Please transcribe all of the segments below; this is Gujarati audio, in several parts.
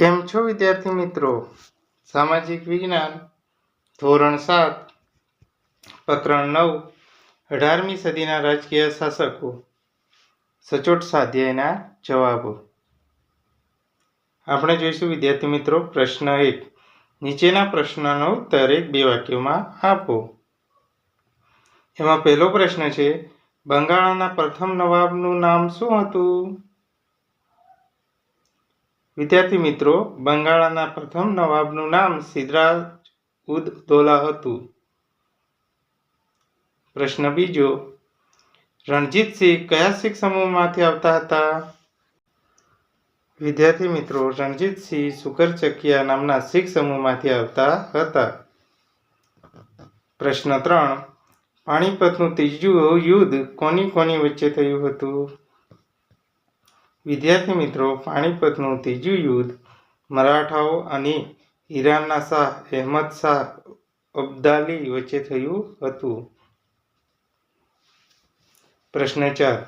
કેમ છો વિદ્યાર્થી મિત્રો? સામાજિક વિજ્ઞાન, ધોરણ સાત પ્રકરણ નવ, અઢારમી સદીના રાજકીય શાસકો. સચોટ સ્વાધ્યાયના જવાબો. આપણે જોઈશું વિદ્યાર્થી મિત્રો પ્રશ્ન એક. નીચેના પ્રશ્નનો એક બે વાક્યોમાં આપો. એમાં પહેલો પ્રશ્ન છે, બંગાળના પ્રથમ નવાબનું નામ શું હતું? વિદ્યાર્થી મિત્રો, બંગાળના પ્રથમ નવાબનું નામ સિદ્રાજ ઉદ દૌલા હતું. પ્રશ્ન બીજો, રણજીતસિંહ કયા શીખ સમૂહમાંથી આવતા હતા? વિદ્યાર્થી મિત્રો, રણજીતસિંહ સુકરચકિયા નામના શીખ સમૂહમાંથી આવતા હતા. પ્રશ્ન ત્રણ, પાણીપતનું ત્રીજું યુદ્ધ કોની કોની વચ્ચે થયું હતું? વિદ્યાર્થી મિત્રો પાણીપતનું ત્રીજું યુદ્ધ મરાઠાઓ અને ઈરાનના શાહ અહેમદ શાહ અબ્દાલી વચ્ચે થયું હતું. પ્રશ્ન ચાર,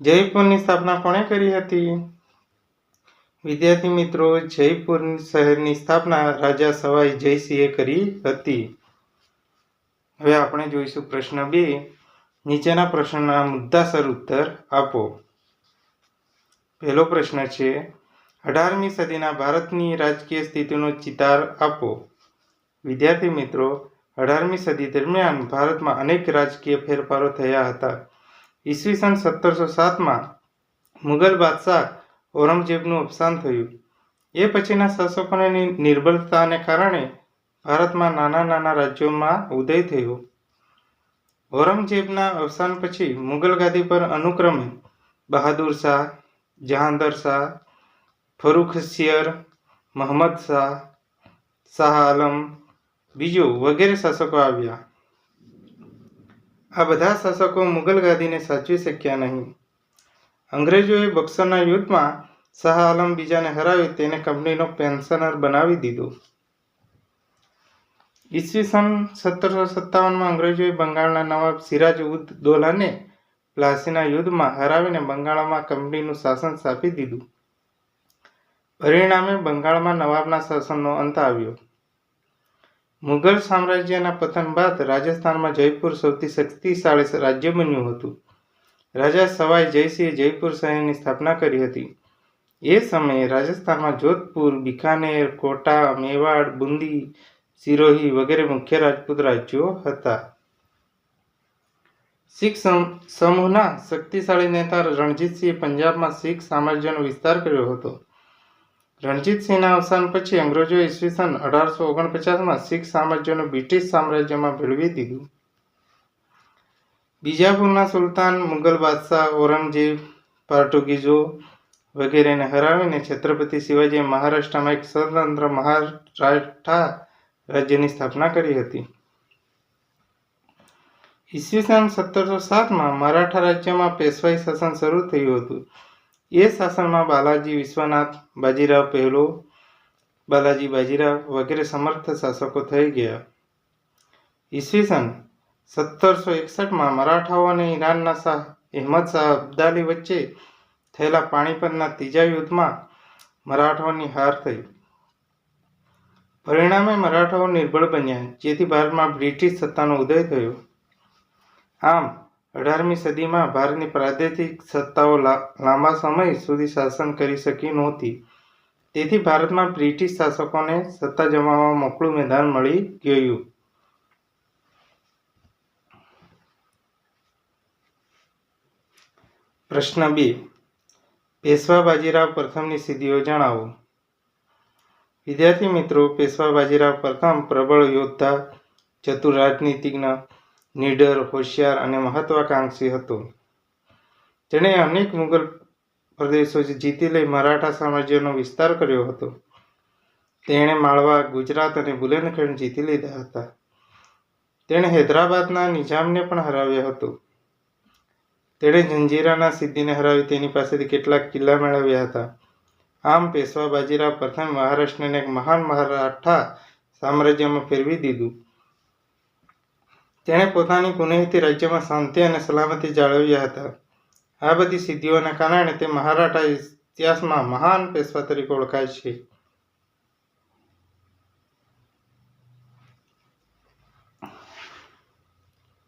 જયપુરની સ્થાપના કોણે કરી હતી? વિદ્યાર્થી મિત્રો, જયપુર શહેરની સ્થાપના રાજા સવાઈ જયસિંહે કરી હતી. હવે આપણે જોઈશું પ્રશ્ન બે. નીચેના પ્રશ્નના મુદ્દાસર ઉત્તર આપો. પહેલો પ્રશ્ન છે, અઢારમી સદીના ભારતની રાજકીય સ્થિતિનો ચિતાર આપો. વિદ્યાર્થી મિત્રો, અઢારમી સદી દરમિયાન ભારતમાં અનેક રાજકીય ફેરફારો થયા હતા. ઈસવીસન સત્તરસો સાતમાં મુગલ બાદશાહ ઔરંગઝેબનું અવસાન થયું. એ પછીના શાસકોની નિર્બળતાને કારણે ભારતમાં નાના નાના રાજ્યોમાં ઉદય થયો. ઔરંગઝેબના અવસાન પછી મુગલ ગાદી પર અનુક્રમે બહાદુર શાહ જહાંદર શાહ ફરુખસિયર મહમ્મદ શાહ શાહ આલમ, બીજો વગેરે શાસકો આવ્યા. આ બધા શાસકો મુગલ ગાદીને સાચવી શક્યા નહીં. અંગ્રેજોએ બક્સરના યુદ્ધમાં શાહ આલમ બીજાને હરાવી તેને કંપનીનો પેન્શનર બનાવી દીધો. ઈસવીસન સત્તરસો સત્તાવનમાં અંગ્રેજોએ બંગાળના નવાબ સિરાજ ઉદ દૌલાને પ્લાસીના યુદ્ધમાં હરાવીને બંગાળમાં કંપનીનું શાસન સ્થાપી દીધું. પરિણામે બંગાળમાં નવાબના શાસનનો અંત આવ્યો. મુઘલ સામ્રાજ્યના પતન બાદ રાજસ્થાનમાં જયપુર સૌથી શક્તિશાળી રાજ્ય બન્યું હતું. રાજા સવાઈ જયસિંહે જયપુર શહેરની સ્થાપના કરી હતી. એ સમયે રાજસ્થાનમાં જોધપુર, બિકાનેર, કોટા, મેવાડ, બુંદી, સિરોહી વગેરે મુખ્ય રાજપૂત રાજ્યો હતા. શીખ સમ- સમૂહના શક્તિશાળી નેતા રણજીતસિંહે પંજાબમાં શીખ સામ્રાજ્યનો વિસ્તાર કર્યો હતો. રણજીતસિંહના અવસાન પછી અંગ્રેજોએ ઈસવીસન અઢારસો ઓગણપચાસમાં શીખ સામ્રાજ્યનું બ્રિટિશ સામ્રાજ્યમાં ભેળવી દીધું. બીજાપુરના સુલતાન મુગલ બાદશાહ ઔરંગઝેબ પોર્ટુગીઝો વગેરેને હરાવીને છત્રપતિ શિવાજીએ મહારાષ્ટ્રમાં એક સ્વતંત્ર મહારાઠા રાજ્યની સ્થાપના કરી હતી. ઈસવીસન સત્તરસો સાતમાં મરાઠા રાજ્યમાં પેશવાઈ શાસન શરૂ થયું હતું. એ શાસનમાં બાલાજી વિશ્વનાથ બાજીરાવ પહેલો, બાલાજી બાજીરાવ વગેરે સમર્થ શાસકો થઈ ગયા. ઈસવીસન સત્તરસો એકસઠમાં મરાઠાઓ અને ઈરાનના શાહ અહેમદ શાહ અબ્દાલી વચ્ચે થયેલા પાણીપતના ત્રીજા યુદ્ધમાં મરાઠાઓની હાર થઈ. પરિણામે મરાઠાઓ નિર્બળ બન્યા, જેથી ભારતમાં બ્રિટિશ સત્તાનો ઉદય થયો. આમ, અઢારમી સદીમાં ભારતની પ્રાદેશિક સત્તાઓ લાંબા સમય સુધી શાસન કરી શકી નહોતી. તેથી ભારતમાં બ્રિટિશ શાસકોને સત્તા જમાવવા મોકળું મેદાન મળી ગયું. પ્રશ્ન બે. પેશવા બાજીરાવ પ્રથમની સિદ્ધિઓ જણાવો. વિદ્યાર્થી મિત્રો, પેશવા બાજીરાવ પ્રથમ પ્રબળ યોદ્ધા, ચતુર રાજનીતિજ્ઞ નીડર, હોશિયાર અને મહત્વાકાંક્ષી હતો. તેણે અનેક મુગલ પ્રદેશો જીતી લઈ મરાઠા સામ્રાજ્યનો વિસ્તાર કર્યો હતો. તેણે માળવા, ગુજરાત અને બુલંદખંડ જીતી લીધા હતા. તેણે હૈદરાબાદના નિઝામને પણ હરાવ્યો હતો. તેણે જંજીરાના સિદ્ધિને હરાવી તેની પાસેથી કેટલાક કિલ્લા મેળવ્યા હતા. આમ પેશવા બાજીરાવ પ્રથમ મહારાષ્ટ્રને એક મહાન મરાઠા સામ્રાજ્યમાં ફેરવી દીધું. તેણે પોતાની ગુનેહિતી રાજ્યમાં શાંતિ અને સલામતી જાળવ્યા હતા. આ બધી સિદ્ધિઓના કારણે તે મહારાઠા ઇતિહાસમાં મહાન પેશવા તરીકે ઓળખાય છે.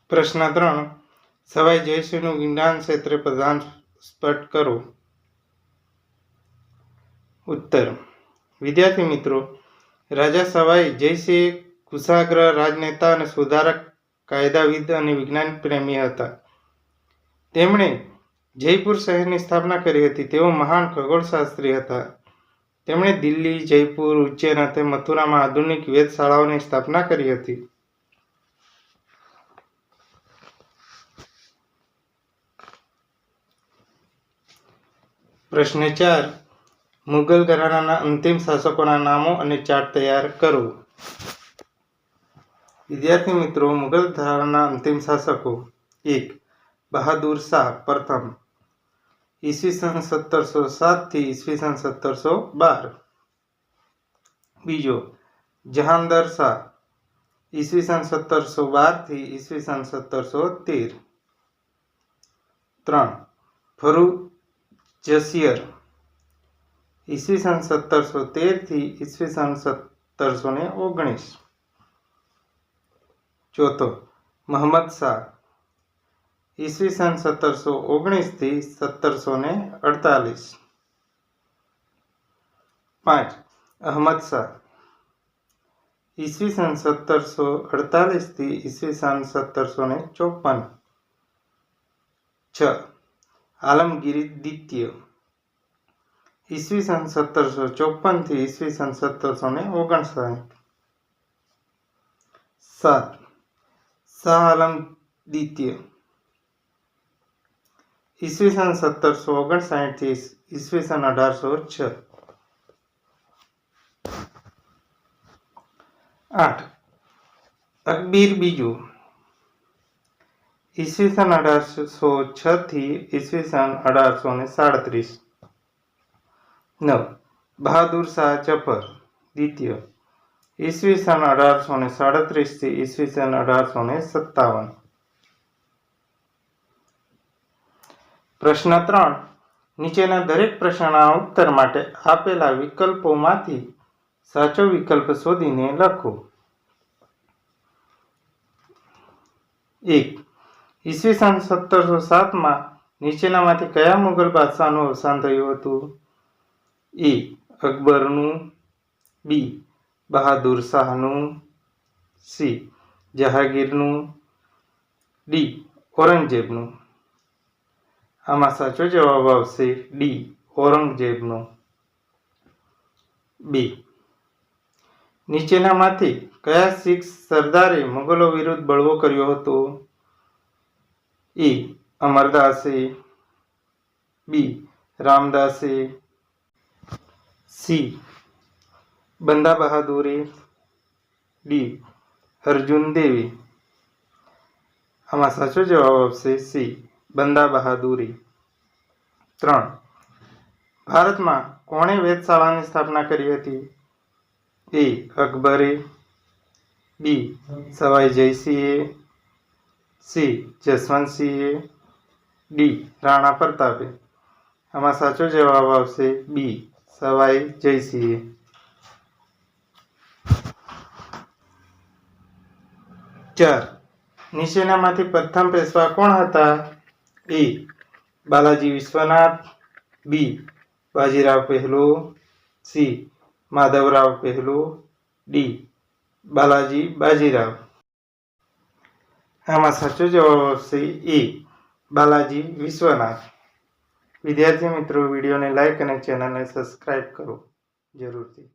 પ્રશ્ન ત્રણ. સવાઈ જયસિંહનું વિજ્ઞાન ક્ષેત્રે પ્રધાન સ્પષ્ટ કરો? ઉત્તર. વિદ્યાર્થી મિત્રો, રાજા સવાઈ જયસિંહ કુશાગ્રહ રાજનેતા અને સુધારક કાયદાવિદ અને વિજ્ઞાન પ્રેમી હતા. તેમણે જયપુર શહેરની સ્થાપના કરી હતી. તેઓ મહાન ખગોળશાસ્ત્રી હતા. તેમણે દિલ્હી, જયપુર, ઉજ્જૈન અને મથુરામાં આધુનિક વેધશાળાઓની સ્થાપના કરી હતી. પ્રશ્ન ચાર. મુઘલ ઘરાણાના અંતિમ શાસકોના નામો અને ચાર્ટ તૈયાર કરો. વિદ્યાર્થી મિત્રો મુઘલ ઘરાનાના અંતિમ શાસકો એક બહાદુર શાહ પ્રથમ ઈસવીસન સત્તરસો સાતથી ઈસવીસન સત્તરસો બાર બીજો જહાંદર શાહ ઈસવીસન સત્તરસો બારથી ઈસવીસન સત્તરસો તેર ત્રણ ફરુજસિયર ઈસવીસન સત્તરસો તેરથી ઈસવીસન સત્તરસો ને ઓગણીસ ચોથો, મહમદ શાહ. ઈસવીસન સત્તરસો ઓગણીસથી સત્તરસો ને અડતાલીસ. પાંચ, અહમદ શાહ. ઈસવીસન સત્તરસો અડતાલીસથી ઈસવીસન સત્તરસો ને ચોપન. છ, આલમગીરી દ્વિતીય. ઈસવીસન સત્તરસો ચોપનથી ઈસવીસન સત્તરસો ને ઓગણસાઠ. સાત શાહ આલમ દ્વિતીય ઈસવીસન સત્તરસો ઓગણસાઠથી ઈસવીસન અઢારસો છ આઠ અકબીર બીજું ઈસવીસન અઢારસો છથી ઈસવીસન અઢારસો ને સાડત્રીસ નવ બહાદુર શાહ ચપર દ્વિતીય ઈસવીસન અઢારસો ને સાડત્રીસથી ઈસવીસન અઢારસો ને સત્તાવન. પ્રશ્ન ત્રણ. નીચેના દરેક પ્રશ્નના ઉત્તર માટે આપેલા વિકલ્પોમાંથી સાચો વિકલ્પ શોધીને લખો. એક. ઈસવીસન સત્તરસો સાતમાં નીચેનામાંથી કયા મુગલ બાદશાહનું અવસાન થયું હતું? એ. અકબરનું. બી. બહાદુર શાહનું સી. જહાંગીરનું ડી. ઔરંગઝેબનું. આમાં સાચો જવાબ આવશે ડી. ઔરંગઝેબનો. બી. નીચેનામાંથી કયા શીખ સરદારે મુગલો વિરુદ્ધ બળવો કર્યો હતો? એ. અમરદાસે. બી. રામદાસે. સી. બંદા બહાદુરી ડી. અર્જુન દેવી. આમાં સાચો જવાબ આવશે સી. બંદા બહાદુરી ત્રણ. ભારતમાં કોણે વેધશાળાની સ્થાપના કરી હતી? એ. અકબરે. બી. સવાઈ જયસિંહે. સી. જસવંતસિંહે. ડી. રાણા પ્રતાપે. આમાં સાચો જવાબ આવશે બી. સવાઈ જયસિંહે. ચાર. નીચેનામાંથી પ્રથમ પેશવા કોણ હતા? એ. બાલાજી વિશ્વનાથ. બી. બાજીરાવ પહેલો. સી. માધવરાવ પહેલો. ડી. બાલાજી બાજીરાવ. આમાં સાચો જવાબ આવશે એ. બાલાજી વિશ્વનાથ. વિદ્યાર્થી મિત્રો, વિડીયોને લાઇક અને ચેનલને સબસ્ક્રાઈબ કરો. જરૂરથી.